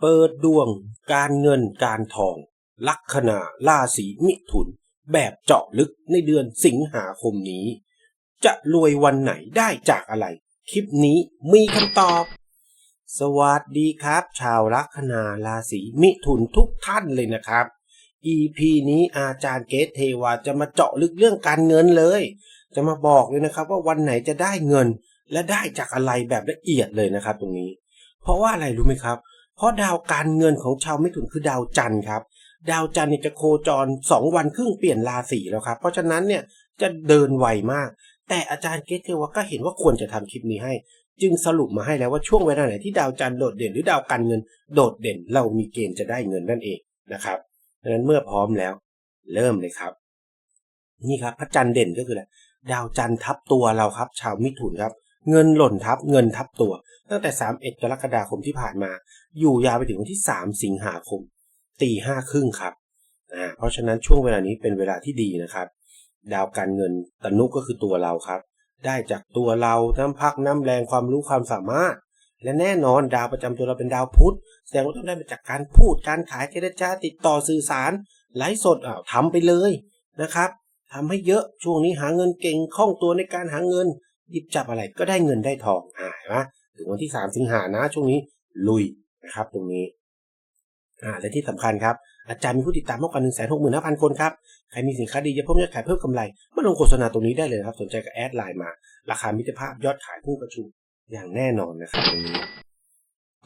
เปิดดวง การเงินการทอง ลัคนาราศีมิถุน แบบเจาะลึกในเดือนสิงหาคมนี้ จะรวยวันไหนได้จากอะไร คลิปนี้มีคำตอบ สวัสดีครับ ชาวลัคนาราศีมิถุนทุกท่านเลยนะครับ EP นี้อาจารย์เกตเทวาจะมาเจาะลึกเรื่องการเงินเลย จะมาบอกเลยนะครับว่าวันไหนจะได้เงิน และได้จากอะไรแบบละเอียดเลยนะครับ ตรงนี้ เพราะว่าอะไรรู้ไหมครับ เพราะดาวการเงินของชาวมิถุนคือดาวจันทร์ครับ ดาวจันทร์เนี่ยจะโคจร 2 วันครึ่งเปลี่ยนราศีแล้วครับ เพราะฉะนั้นเนี่ยจะเดินไวมาก แต่อาจารย์เกตเทวาก็เห็นว่าควรจะทำคลิปนี้ให้ จึงสรุปมาให้แล้วว่าช่วงเวลาไหนที่ดาวจันทร์โดดเด่นหรือดาวการเงินโดดเด่น เรามีเกณฑ์จะได้เงินนั่นเองนะครับดังนั้นเมื่อพร้อมแล้ว เริ่มเลยครับ นี่ครับ พระจันทร์เด่นก็คืออะไรดาวจันทร์ทับตัวเราครับ ชาวมิถุนครับ เงินหล่นทับเงินทับตัว ตั้งแต่ 31 กรกฎาคมที่ผ่านมา อยู่ยาวไปถึงวันที่ 3 สิงหาคมตีห้าครึ่งครับอ่าเพราะฉะนั้นช่วงเวลานี้เป็นเวลาที่ดีนะครับ ดาวการเงินตนุก็คือตัวเราครับ ได้จากตัวเราน้ำพักน้ำแรงความรู้ความสามารถ และแน่นอนดาวประจำตัวเราเป็นดาวพุธแสดงว่าต้องได้มาจากการพูดการขายเจรจาติดต่อสื่อสารไลฟ์สดอ้าวทำไปเลยนะครับทำให้เยอะช่วงนี้หาเงินเก่งคล่องตัวในการหาเงิน หยิบจับอะไรก็ได้เงินได้ทองอ่าเห็นไหมถึงวันที่ 3 สิงหานะ ช่วงนี้ลุยนะครับตรงนี้อ่าและที่สำคัญครับ อาจารย์มีผู้ติดตามมากกว่า1 6 5 0 0 0คนครับ ใครมีสินค้าดีจะเพิ่มยอดขายเพิ่มกำไรมาลงโฆษณาตรงนี้ได้เลยครับ สนใจก็แอดไลน์มา ราคามิตรภาพยอดขายพุ่งกระชูอย่างแน่นอนนะครับตรงนี้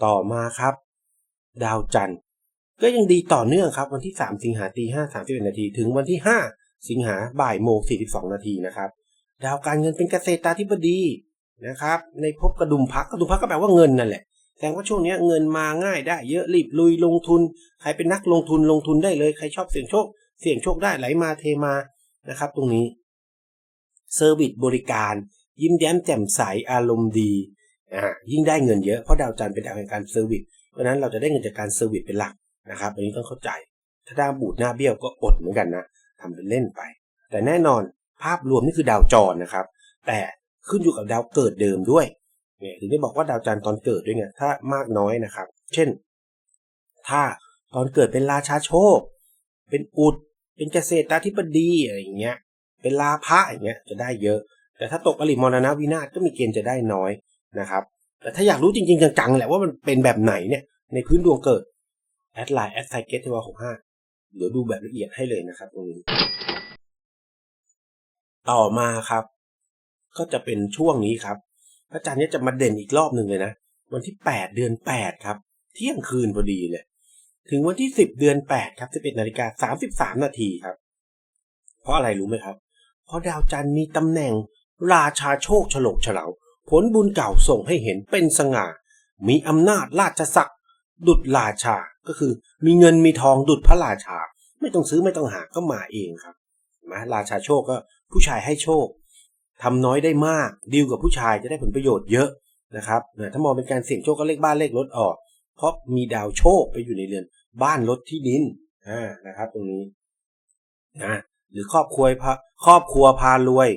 ต่อมาครับ ดาวจันทร์ก็ยังดีต่อเนื่องครับ วันที่ 3 สิงหาตี5 31นาทีถึงวันที่ 5 สิงหาบ่ายโมง42นาทีนะครับ ดาวการเงินเป็นเกษตราธิบดีนะครับ ในภพกระดุมพักกระดุมพักก็แปลว่าเงินนั่นแหละแสดงว่าช่วงนี้เงินมาง่ายได้เยอะรีบลุยลงทุน ใครเป็นนักลงทุนลงทุนได้เลยใครชอบเสี่ยงโชค เสี่ยงโชคได้ไหลมาเทมานะครับ ตรงนี้เซอร์วิสบริการ ยิ้มแย้มแจ่มใสอารมณ์ดีอ่ายิ่งได้เงินเยอะเพราะดาวจันทร์เป็นดาวแห่งการเซอร์วิสเพราะฉะนั้นเราจะได้เงินจากการเซอร์วิสเป็นหลักนะครับอันนี้ต้องเข้าใจ ถ้าดาวบูดหน้าเบี้ยวก็อดเหมือนกันนะทำเป็นเล่นไป แต่แน่นอน ภาพรวมนี่คือดาวจรนะครับ แต่ขึ้นอยู่กับดาวเกิดเดิมด้วยเนี่ยถึงได้บอกว่าดาวจันทร์ตอนเกิดด้วยไงถ้ามากน้อยนะครับ เช่น ถ้าตอนเกิดเป็นราชาโชค เป็นอุด เป็นเกษตรธิบดีอะไรอย่างเงี้ย เป็นลาภะอย่างเงี้ยจะได้เยอะ แต่ถ้าตกอริมรณวินาศก็มีเกณฑ์จะได้น้อยนะครับ แต่ถ้าอยากรู้จริงๆจังๆแหละว่ามันเป็นแบบไหนเนี่ยในพื้นดวงเกิดแอดไลน์แอดไซเกตเทวาหกห้าเดี๋ยวดูแบบละเอียดให้เลยนะครับตรงนี้ ต่อมาครับ ก็จะเป็นช่วงนี้ครับ พระจันทร์เนี่ยจะมาเด่นอีกรอบหนึ่งเลยนะ วันที่ 8 เดือน 8 ครับ เที่ยงคืนพอดีเลย ถึงวันที่ 10 เดือน 8 ครับ11นาฬิกา33 นาทีครับ เพราะอะไรรู้ไหมครับ เพราะดาวจันทร์มีตำแหน่งราชาโชคฉลกเฉลาผลบุญเก่าส่งให้เห็นเป็นสง่า มีอำนาจราชศักดิ์ดุดราชา ก็คือ มีเงินมีทองดุดพระราชา ไม่ต้องซื้อไม่ต้องหาก็มาเองครับนะราชาโชคก็ ผู้ชายให้โชคทำน้อยได้มากดีลกับผู้ชายจะได้ผลประโยชน์เยอะนะครับถ้ามองเป็นการเสี่ยงโชคก็เลขบ้านเลขรถออก เพราะมีดาวโชคไปอยู่ในเรือน บ้านรถที่ดินอ่านะครับ ตรงนี้นะหรือครอบครัวพาครอบครัวพารวย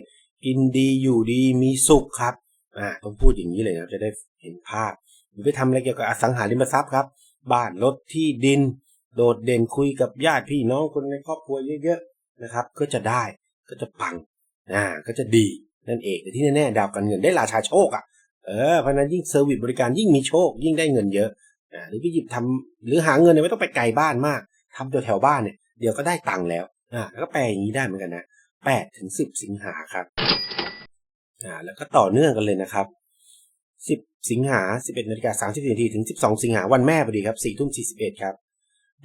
กินดีอยู่ดีมีสุขครับอ่าต้องพูดอย่างนี้เลยนะจะได้เห็นภาพหรือไปทำอะไรเกี่ยวกับอสังหาริมทรัพย์ครับ บ้านรถที่ดิน โดดเด่นคุยกับญาติพี่น้องคนในครอบครัวเยอะๆนะครับ ก็จะได้ ก็จะปังอ่าก็จะดีนั่นเองแต่ที่แน่ๆดาวการเงินได้ราชาโชคอะเออเพราะนั้นยิ่งเซอร์วิสบริการยิ่งมีโชค ยิ่งได้เงินเยอะอ่าหรือไปหยิบทำหรือหาเงินเนี่ยไม่ต้องไปไกลบ้านมากทำตัวแถวบ้านเนี่ยเดี๋ยวก็ได้ตังค์แล้วอ่าแล้วก็แปลอย่างนี้ได้เหมือนกันนะแปดถึงสิบสิงหาครับอ่าแล้วก็ต่อเนื่องกันเลยนะครับสิบสิงหาสิบเอ็ดนาฬิกาสามสิบนาทีถึงสิบสองสิงหาวันแม่พอดีครับสี่ทุ่มสี่สิบเอ็ดครับ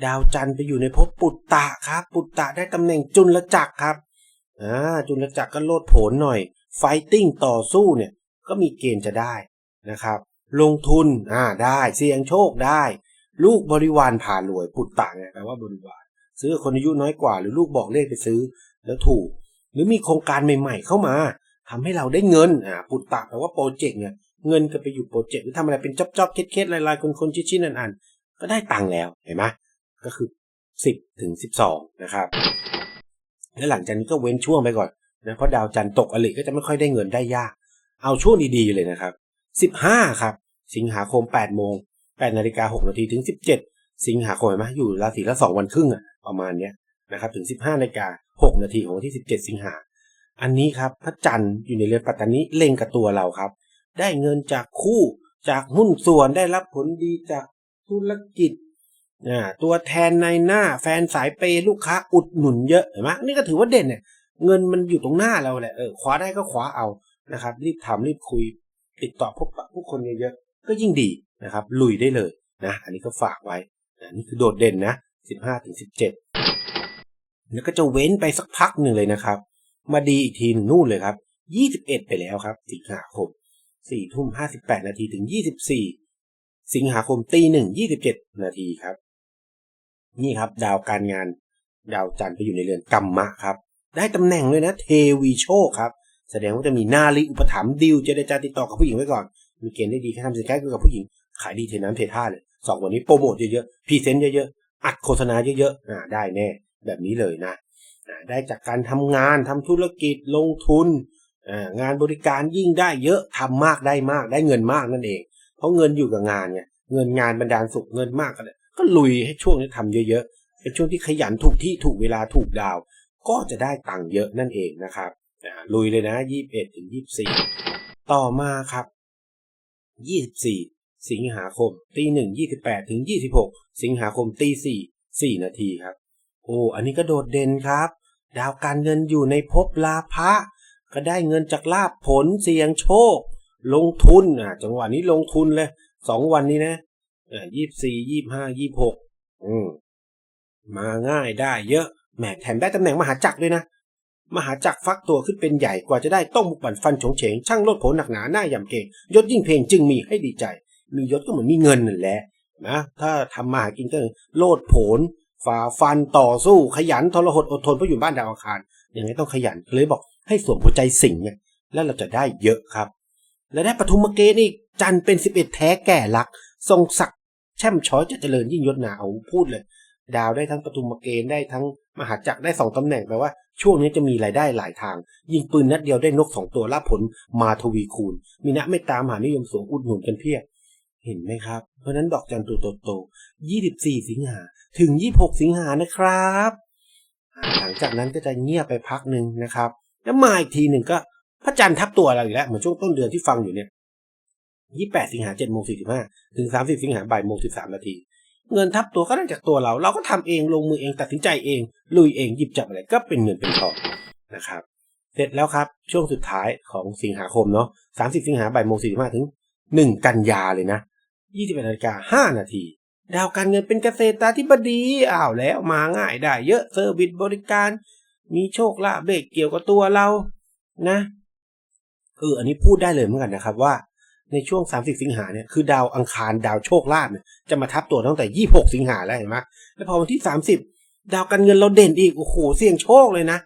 ดาวจันทร์ไปอยู่ในภพปุตตะครับ ปุตตะได้ตำแหน่งจุลจักรครับ อ่าจุลจักรก็โลดโผนหน่อยไฟติ้งต่อสู้เนี่ย ก็มีเกณฑ์จะได้นะครับ ลงทุนอ่าได้เสี่ยงโชคได้ ลูกบริวารผ่านรวยปุตตะเนี่ยแปลว่าบริวาร ซื้อคนอายุน้อยกว่า หรือลูกบอกเลขไปซื้อแล้วถูก หรือมีโครงการใหม่ ๆ เข้ามาทำให้เราได้เงินอ่าปุตตะแปลว่าโปรเจกต์เนี่ยเงินก็ไปอยู่โปรเจกต์หรือทำอะไรเป็นจ๊อบๆเคสๆลายๆคนๆชิ้นๆอันๆก็ได้ตังค์แล้วเห็นไหมก็คือ 10ถึง12 นะครับ แล้วหลังจากนี้ก็เว้นช่วงไปก่อนนะเพราะดาวจันทร์ตกอลิก็จะไม่ค่อยได้เงินได้ยาก เอาช่วงดีๆเลยนะครับ 15 ครับ สิงหาคม 8 โมง8นาฬิกา6นาทีถึง 17 สิงหาคมเห็นไหมอยู่ราศีละ 2 วันครึ่งอะประมาณเนี้ยนะครับถึง 15นาฬิกา6นาทีของวันที่ 17 สิงหา อันนี้ครับพระจันทร์อยู่ในเรือนปัตตานีเล็งกับตัวเราครับ ได้เงินจากคู่จากหุ้นส่วนได้รับผลดีจากธุรกิจ ตัวแทนในหน้าแฟนสายเปย์ลูกค้าอุดหนุนเยอะเห็นไหมนี่ก็ถือว่าเด่นเนี่ย เงินมันอยู่ตรงหน้าเราแหละเออคว้าได้ก็คว้าเอานะครับ รีบทำรีบคุย ติดต่อพบปะผู้คนเยอะๆก็ยิ่งดีนะครับ ลุยได้เลยนะ อันนี้ก็ฝากไว้อันนี้คือโดดเด่นนะ 15ถึง17 แล้วก็จะเว้นไปสักพักหนึ่งเลยนะครับ มาดีอีกทีนู่นเลยครับ 21 ไปแล้วครับ สิงหาคม4ทุ่ม58 นาทีถึง 24 สิงหาคมตีหนึ่ง27 นาทีครับ นี่ครับ ดาวการงาน ดาวจันทร์ไปอยู่ในเรือนกรรมะครับ ได้ตำแหน่งเลยนะ เทวีโชคครับ แสดงว่าจะมีนาลีอุปถัมภ์ดิวเจรจาติดต่อกับผู้หญิงไว้ก่อน มีเกณฑ์ได้ดีแค่ทำสินค้าเกี่ยวกับผู้หญิง ขายดีเทน้ำเทท่าเลยสองวันนี้โปรโมทเยอะๆพรีเซนต์เยอะๆอัดโฆษณาเยอะๆอ่าได้แน่แบบนี้เลยนะอ่าได้จากการทำงานทำธุรกิจลงทุนอ่างานบริการยิ่งได้เยอะทำมากได้มากได้เงินมากนั่นเอง เพราะเงินอยู่กับงานไงเงินงานบรรดาลสุขเงินมากกันเลย ก็ลุยให้ช่วงนี้ทำเยอะๆเป็นช่วงที่ขยันถูกที่ถูกเวลาถูกดาว ก็จะได้ตังค์เยอะนั่นเองนะครับลุยเลยนะยี่สิบเอ็ดถึงยี่สิบสี่ต่อมาครับยี่สิบสี่สิงหาคมตีหนึ่งยี่สิบแปดถึงยี่สิบหกสิงหาคมตีสี่สี่นาทีครับ โอ้อันนี้ก็โดดเด่นครับ ดาวการเงินอยู่ในภพลาภะก็ได้เงินจากลาภผลเสี่ยงโชค ลงทุนอะจังหวะนี้ลงทุนเลยสองวันนี้นะ อ่ายี่สี่ยี่ห้ายี่หกอืมมาง่ายได้เยอะแหมแถมได้ตำแหน่งมหาจักรด้วยนะ มหาจักรฟักตัวขึ้นเป็นใหญ่กว่าจะได้ต้องบุกบั่นฟันฉงเฉง ช่างโลดโผนหนักหนาหน้าย่ำเก่งยศยิ่งเพลงจึงมีให้ดีใจ มียศก็เหมือนมีเงินนั่นแหละนะ ถ้าทำมาหากินก็โลดโผนฝ่าฟันต่อสู้ขยันทรหดอดทนเพราะอยู่บ้านดาวอังคารอย่างนี้ต้องขยันเลยบอกให้สวมหัวใจสิงห์เนี่ยแล้วเราจะได้เยอะครับ และได้ปฐุมเกณฑ์อีกจันเป็นสิบเอ็ดแท้แก่ลัก ทรงศัก แช่มช้อยจะเจริญยิ่งยศหนาเอาพูดเลย ดาวได้ทั้งปฐุมเกณฑ์ได้ทั้งมหาจักรได้สองตำแหน่งแปลว่า ช่วงนี้จะมีรายได้หลายทาง ยิงปืนนัดเดียวได้นกสองตัวรับผลมาทวีคูณ มีนะไม่ตามหานิยมสูงอุดหนุนกันเพียบเห็นไหมครับ เพราะนั้นดอกจันตัวโตๆยี่สิงหา ถึงยี่หกสิงหานะครับ หลังจากนั้นก็จะเงียบไปพักหนึ่งนะครับ แล้วมาอีกทีหนึ่งก็พระจันทร์ทับตัวเราอีกแล้ว เหมือนช่วงต้นเดือนที่ฟังอยู่เนี่ย ยี่แปดสิงหาเจ็ดโมงสี่สิบห้าถึงสามสิบสิงหาบ่ายโมงสิบสามนาที เงินทับตัวก็ได้จากตัวเรา เราก็ทำเองลงมือเองตัดสินใจเอง ลุยเองหยิบจับอะไรก็เป็นเงินเป็นทองนะครับ เสร็จแล้วครับช่วงสุดท้ายของสิงหาคมเนาะสามสิบสิงหาบ่ายโมงสี่สิบห้าถึงหนึ่งกันยาเลยนะยี่สิบเอ็ดนาฬิกาห้านาทีดาวการเงินเป็นเกษตราธิบดีอ้าวแล้วมาง่ายได้ เยอะเซอร์วิสบริการ มีโชคลาภเลขเกี่ยวกับตัวเรานะเอออันนี้พูดได้เลยเหมือนกันนะครับว่า ในช่วง 30 สิงหาเนี่ยคือดาวอังคารดาวโชคลาภเนี่ยจะมาทับตัวตั้งแต่ 26 สิงหาแล้วเห็นไหมแล้วพอวันที่ 30 ดาวการเงินเราเด่นอีกโอ้โหเสี่ยงโชคเลยนะ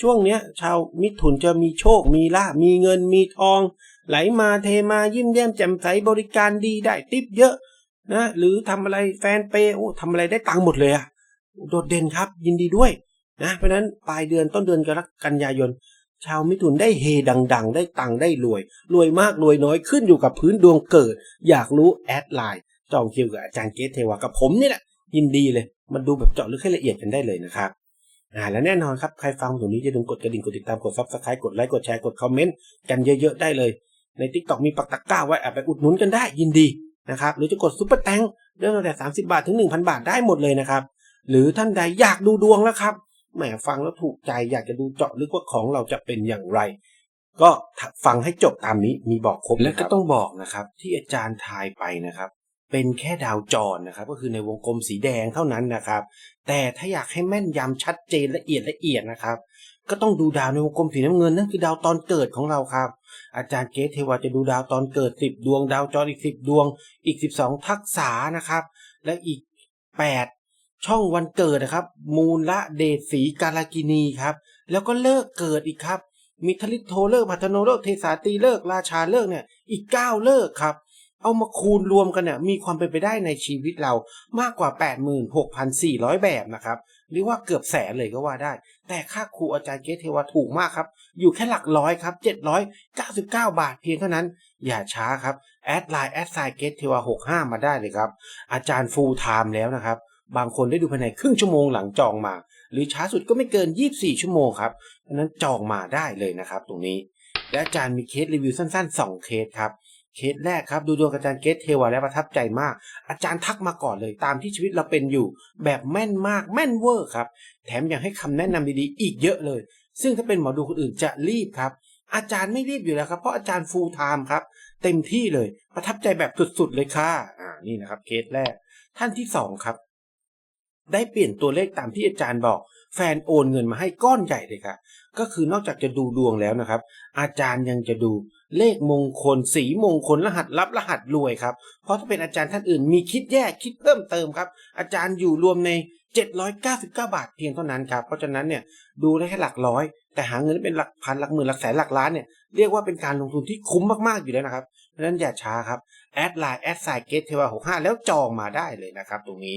ช่วงเนี้ยชาวมิถุนจะมีโชคมีลาภมีเงินมีทอง ไหลมาเทมายิ้มแย้มแจ่มใสบริการดีได้ติปเยอะนะหรือทำอะไรแฟนเปย์โอ้ทำอะไรได้ตังค์หมดเลยอะโดดเด่นครับยินดีด้วยนะเพราะฉะนั้นปลายเดือนต้นเดือนกรกฎายน ชาวมิถุนได้เฮดัง ๆ ได้ตังได้รวย รวยมากรวยน้อยขึ้นอยู่กับพื้นดวงเกิด อยากรู้แอดไลน์จองคิวกับอาจารย์เกตเทวากับผมนี่แหละยินดีเลยมาดูแบบเจาะลึกให้ละเอียดกันได้เลยนะครับอ่าและแน่นอนครับใครฟังตรงนี้อย่าลืมกดกระดิ่งกดติดตามกดซับสไครต์กดไลค์กดแชร์กดคอมเมนต์กันเยอะๆได้เลย ในทิกตอกมีปักตะกร้าไว้อาไปอุดหนุนกันได้ยินดีนะครับหรือจะกดซุปเปอร์แตงเรื่องตั้งแต่ 30 บาทถึง 1,000 บาทได้หมดเลยนะครับหรือท่านใดอยากดูดวงแล้วครับ แหมฟังแล้วถูกใจอยากจะดูเจาะลึกว่าของเราจะเป็นอย่างไร ก็ฟังให้จบตามนี้มีบอกครบและก็ต้องบอกนะครับ ที่อาจารย์ทายไปนะครับ เป็นแค่ดาวจรนะครับ ก็คือในวงกลมสีแดงเท่านั้นนะครับ แต่ถ้าอยากให้แม่นยำชัดเจนละเอียดละเอียดนะครับ ก็ต้องดูดาวในวงกลมสีน้ำเงินนั่นคือดาวตอนเกิดของเราครับ อาจารย์เกตเทวาจะดูดาวตอนเกิด 10 ดวง ดาวจรอีก 10 ดวง อีก 12 ทักษะนะครับ และอีก 8 ช่องวันเกิดนะครับ มูลละเดชสีกาลากินีครับ แล้วก็เลิกเกิดอีกครับมีทลิโทเลิกพัฒโนเลิกเทสาตีเลิกราชาเลิกเนี่ยอีก 9 เลิกครับ เอามาคูณรวมกันเนี่ยมีความเป็นไปได้ในชีวิตเรามากกว่า 86,400 แบบนะครับหรือว่าเกือบแสนเลยก็ว่าได้ แต่ค่าครูอาจารย์เกตเทวาถูกมากครับ อยู่แค่หลักร้อยครับ 799 บาทเพียงเท่านั้น อย่าช้าครับ แอดไลน์แอดไซเกตเทวา65 มาได้เลยครับ อาจารย์ฟูลไทม์แล้วนะครับ บางคนได้ดูภายในครึ่งชั่วโมงหลังจองมา หรือช้าสุดก็ไม่เกิน 24 ชั่วโมงครับเพราะนั้นจองมาได้เลยนะครับตรงนี้ และอาจารย์มีเคสรีวิวสั้น ๆ 2 เคสครับเคสแรกครับดูดวงอาจารย์เกตเทวาแล้วประทับใจมาก อาจารย์ทักมาก่อนเลยตามที่ชีวิตเราเป็นอยู่ แบบแม่นมากแม่นเวอร์ครับ แถมยังให้คำแนะนำดีๆ อีกเยอะเลย ซึ่งถ้าเป็นหมอดูคนอื่นจะรีบครับ อาจารย์ไม่รีบอยู่แล้วครับ เพราะอาจารย์ฟูลไทม์ครับ เต็มที่เลยประทับใจแบบสุดๆเลยค่ะอ่านี่นะครับเคสแรก ท่านที่สองครับ ได้เปลี่ยนตัวเลขตามที่อาจารย์บอก แฟนโอนเงินมาให้ก้อนใหญ่เลยค่ะ ก็คือนอกจากจะดูดวงแล้วนะครับ อาจารย์ยังจะดูเลขมงคล สีมงคลรหัสลับรหัสรวยครับ เพราะถ้าเป็นอาจารย์ท่านอื่นมีคิดแยกคิดเพิ่มเติมครับ อาจารย์อยู่รวมใน 799 บาทเพียงเท่านั้นครับ เพราะฉะนั้นเนี่ยดูได้แค่หลักร้อย แต่หาเงินเป็นหลักพันหลักหมื่นหลักแสนหลักล้านเนี่ยเรียกว่าเป็นการลงทุนที่คุ้มมากๆอยู่แล้วนะครับเพราะฉะนั้นอย่าช้าครับแอดไลน์แอดไซเกตเทวา65แล้วจองมาได้เลยนะครับ ตรงนี้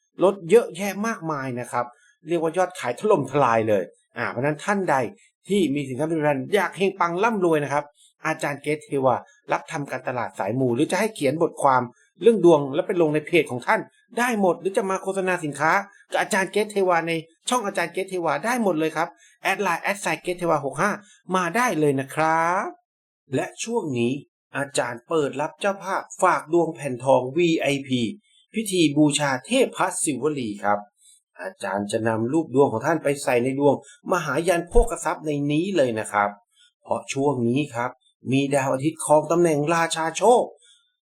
รถเยอะแยะมากมายนะครับ เรียกว่ายอดขายถล่มทลายเลยอ่าเพราะนั้นท่านใดที่มีสินค้าบริการอยากเฮงปังร่ำรวยนะครับ อาจารย์เกตเทวารับทำการตลาดสายมูหรือจะให้เขียนบทความเรื่องดวงแล้วไปลงในเพจของท่าน ได้หมดหรือจะมาโฆษณาสินค้ากับอาจารย์เกตเทวาในช่องอาจารย์เกตเทวาได้หมดเลยครับแอดไลน์แอดไซเกตเทวา65มาได้เลยนะครับและช่วงนี้อาจารย์เปิดรับเจ้าภาพฝากดวงแผ่นทอง VIP พิธีบูชาเทพพัสสิวลีครับ อาจารย์จะนำรูปดวงของท่านไปใส่ในดวง มหายันโภคทรัพย์ในนี้เลยนะครับ เพราะช่วงนี้ครับ มีดาวอาทิตย์ครองตำแหน่งราชาโชค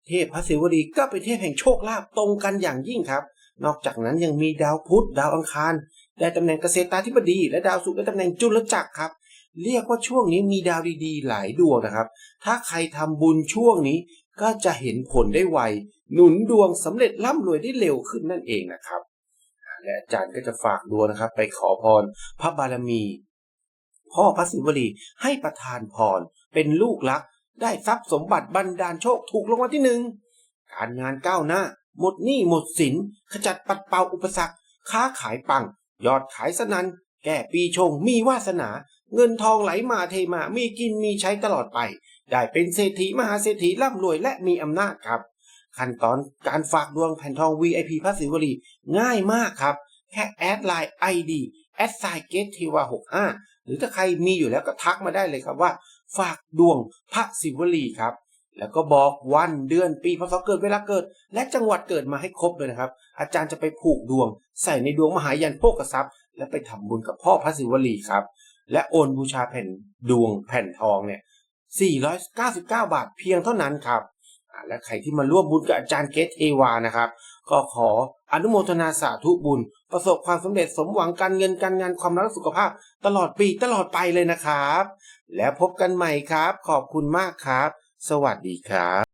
เทพพระศิวลีก็เป็นเทพแห่งโชคลาภตรงกันอย่างยิ่งครับ นอกจากนั้นยังมีดาวพุธดาวอังคารได้ตำแหน่งเกษตราธิบดีและดาวศุกร์ได้ตำแหน่งจุลจักรครับ เรียกว่าช่วงนี้มีดาวดีๆ หลายดวงนะครับ ถ้าใครทำบุญช่วงนี้ ก็จะเห็นผลได้ไว หนุนดวงสำเร็จร่ำรวยได้เร็วขึ้นนั่นเองนะครับ และอาจารย์ก็จะฝากดวงนะครับ ไปขอพรพระบารมี พ่อพระศิวลีให้ประทานพร เป็นลูกรัก ได้ทรัพย์สมบัติบันดาลโชคถูกรางวัลที่หนึ่งการงานก้าวหน้า หมดหนี้หมดสิน ขจัดปัดเป่าอุปสรรค ค้าขายปัง ยอดขายสนันแก่ปีชงมีวาสนา เงินทองไหลมาเทมามีกินมีใช้ตลอดไป ได้เป็นเศรษฐีมหาเศรษฐีร่ำรวยและมีอำนาจครับ ขั้นตอนการฝากดวงแผ่นทอง VIP พระศิวลีง่ายมากครับ แค่แอดไลน์ ID แอดไซเกตทีวา65หรือถ้าใครมีอยู่แล้วก็ทักมาได้เลยครับว่า ฝากดวงพระศิวลีครับ แล้วก็บอกวันเดือนปีพศเกิดเวลาเกิด และจังหวัดเกิดมาให้ครบเลยนะครับ อาจารย์จะไปผูกดวง ใส่ในดวงมหายันโภกทรัพย์ และไปทำบุญกับพ่อพระศิวลีครับ และโอนบูชาแผ่นดวงแผ่นทองเนี่ย499 บาทเพียงเท่านั้นครับอ่าและใครที่มาร่วมบุญกับอาจารย์เกตเทวานะครับ ก็ขออนุโมทนาสาธุบุญ ประสบความสำเร็จสมหวังการเงินการงานความรักสุขภาพ ตลอดปีตลอดไปเลยนะครับ แล้วพบกันใหม่ครับ ขอบคุณมากครับ สวัสดีครับ